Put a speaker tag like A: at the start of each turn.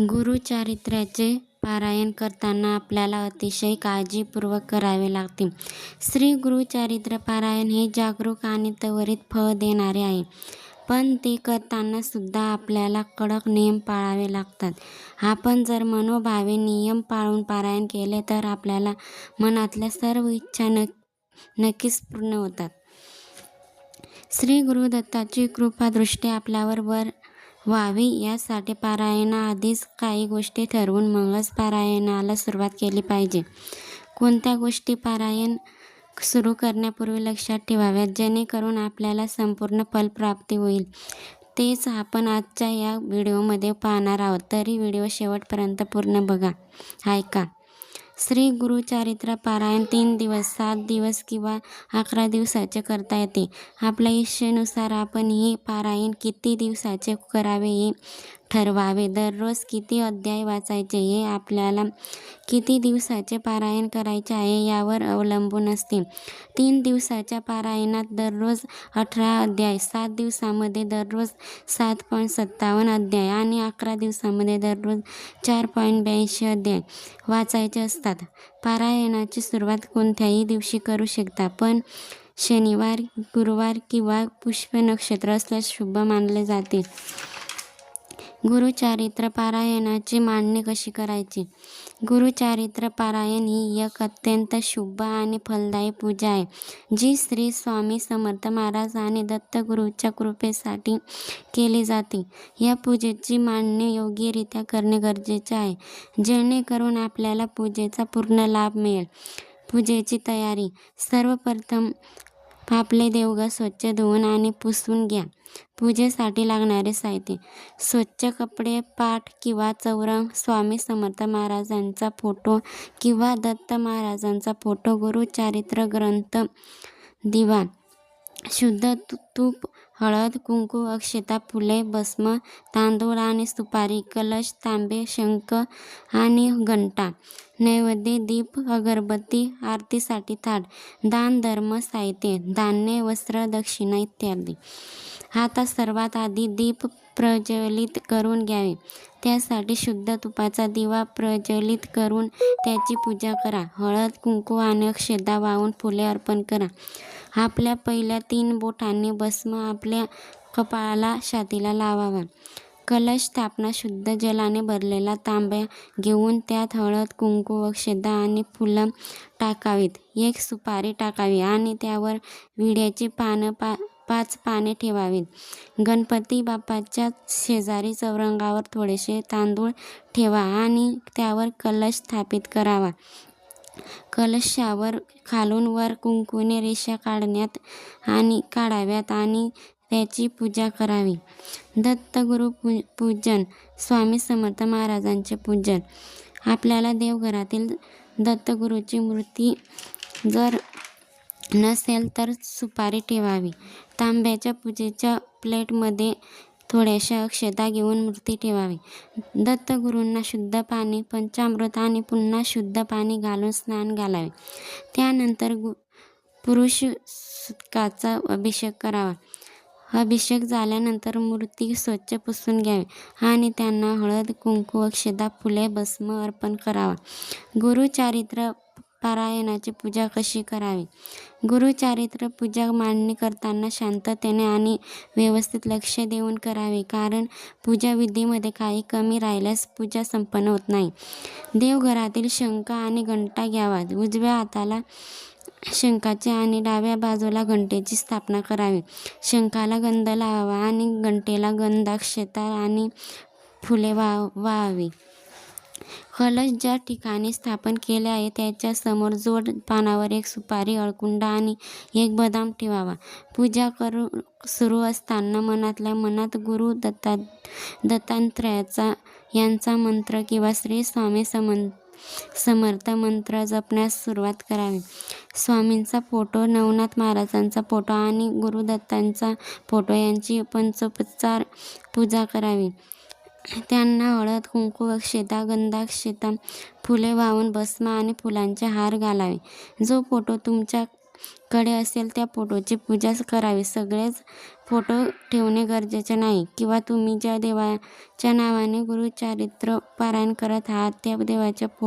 A: गुरुचारित्र्याचे पारायण करताना आपल्याला अतिशय काळजीपूर्वक करावे लागते. श्री गुरुचारित्र पारायण हे जागरूक आणि त्वरित फळ देणारे आहे. पण ते करताना सुद्धा आपल्याला कडक नियम पाळावे लागतात. आपण जर मनोभावे नियम पाळून पारायण केले तर आपल्याला मनातल्या सर्व इच्छा नक्कीच पूर्ण होतात. श्री गुरुदत्ताची कृपादृष्टी आपल्यावर वर व्हावी यासाठी पारायणाआधीच काही गोष्टी ठरवून मगच पारायणाला सुरुवात केली पाहिजे. कोणत्या गोष्टी पारायण सुरू करण्यापूर्वी लक्षात ठेवाव्यात जेणेकरून आपल्याला संपूर्ण फलप्राप्ती होईल तेच आपण आजच्या या व्हिडिओमध्ये पाहणार आहोत. तरी व्हिडिओ शेवटपर्यंत पूर्ण बघा. ऐका. श्री गुरुचरित्र पारायण तीन दिवस, सात दिवस किंवा अकरा दिवसाचे करता येते. आपल्या इच्छेनुसार आपण हे पारायण किती दिवसाचे करावे हे ठरवावे. दररोज किती अध्याय वाचायचे हे आपल्याला किती दिवसाचे पारायण करायचे आहे यावर अवलंबून असते. तीन दिवसाच्या पारायणात दररोज अठरा अध्याय, सात दिवसामध्ये दररोज सात पॉईंट सत्तावन्न अध्याय आणि अकरा दिवसामध्ये दररोज चार पॉईंट ब्याऐंशी अध्याय वाचायचे असतात. पारायणाची सुरुवात कोणत्याही दिवशी करू शकता, पण शनिवार, गुरुवार किंवा पुष्प नक्षत्र असल्यास शुभ मानले जाते. गुरुचारित्र पारायणाची मांडणी कशी करायची? गुरुचारित्र पारायण ही एक अत्यंत शुभ आणि फलदायी पूजा आहे, जी श्री स्वामी समर्थ महाराज आणि दत्तगुरूच्या कृपेसाठी केली जाते. या पूजेची मांडणी योग्यरित्या करणे गरजेचे आहे, जेणेकरून आपल्याला पूजेचा पूर्ण लाभ मिळेल. पूजेची तयारी सर्वप्रथम आपले देवघर स्वच्छ धुवून आणि पुसून घ्या. पूजेसाठी लागणारे साहित्य: स्वच्छ कपडे, पाठ किंवा चौरंग, स्वामी समर्थ महाराजांचा फोटो किंवा दत्त महाराजांचा फोटो, गुरुचरित्र ग्रंथ, दिवा, शुद्ध तूप, हळद, कुंकू, अक्षता, फुले, भस्म, तांदूळ आणि सुपारी, कलश, तांबे, शंख आणि घंटा, नैवेद्य, दीप, अगरबत्ती, आरतीसाठी थाट, दानधर्म साहित्य, धान्य, वस्त्र, दक्षिणा इत्यादी. आता सर्वात आधी दीप प्रज्वलित करून घ्यावे. त्यासाठी शुद्ध तुपाचा दिवा प्रज्वलित करून त्याची पूजा करा. हळद, कुंकू आणि अक्षता वाहून फुले अर्पण करा. आपल्या पहिल्या तीन बोटांनी भस्म आपल्या कपाळाला, छातीला लावावा. कलश स्थापना शुद्ध जलाने भरलेला तांब्या घेऊन त्यात हळद, कुंकू, अक्षता आणि फुलं टाकावीत. एक सुपारी टाकावी आणि त्यावर विड्याची पाच पाने ठेवावीत. गणपती बाप्पाच्या शेजारी चौरंगावर थोडेसे तांदूळ ठेवा आणि त्यावर कलश स्थापित करावा. कलशावर खालून वर कुंकूने रेषा काढण्यात आणि काढाव्यात आणि त्याची पूजा करावी. दत्तगुरू पूजन स्वामी समर्थ महाराजांचे पूजन आपल्याला देवघरातील दत्तगुरूची मूर्ती जर नसेल तर सुपारी ठेवावी. तांब्याच्या पूजेच्या प्लेटमध्ये थोड्याशा अक्षता घेऊन मूर्ती ठेवावी. दत्तगुरूंना शुद्ध पाणी, पंचामृत आणि पुन्हा शुद्ध पाणी घालून स्नान घालावे. त्यानंतर गु पुरुष सुतकाचा अभिषेक करावा. अभिषेक झाल्यानंतर मूर्ती स्वच्छ पुसून घ्यावी आणि त्यांना हळद, कुंकू, अक्षता, फुले, भस्म अर्पण करावा. गुरुचारित्र पारायणाची पूजा कशी करावी? गुरुचारित्र पूजा मांडणी करताना शांततेने आणि व्यवस्थित लक्ष देऊन करावी, कारण पूजाविधीमध्ये काही कमी राहिल्यास पूजा संपन्न होत नाही. देवघरातील शंख आणि घंटा घ्यावा. उजव्या हाताला शंखाची आणि डाव्या बाजूला घंटेची स्थापना करावी. शंखाला गंध लावावा आणि घंटेला गंध, आणि फुले वा वाहावी. कलश ज्या ठिकाणी स्थापन केले आहे त्याच्यासमोर जोड पानावर एक सुपारी, अळकुंडा आणि एक बदाम ठेवावा. पूजा करू सुरू असताना मनातल्या मनात गुरु दत्ता दत्तात्रयाचा यांचा मंत्र किंवा श्री स्वामी समर्थ मंत्र जपण्यास सुरुवात करावी. स्वामींचा फोटो, नवनाथ महाराजांचा फोटो आणि गुरुदत्तांचा फोटो यांची पंचोपचार पूजा करावी. त्यांना हळद, कुंकू, अक्षता, गंधाक्षता, फुले वाहून भस्म आणि फुलांचे हार घालावे. जो फोटो तुमच्या कडे असेल त्या फोटोची पूजा करावी सगळेच फोटो ठेवणे गरजेचे नाही किंवा तुम्ही ज्या देवाच्या नावाने गुरुचारित्र पारायण करत आहात त्या देवाच्या फो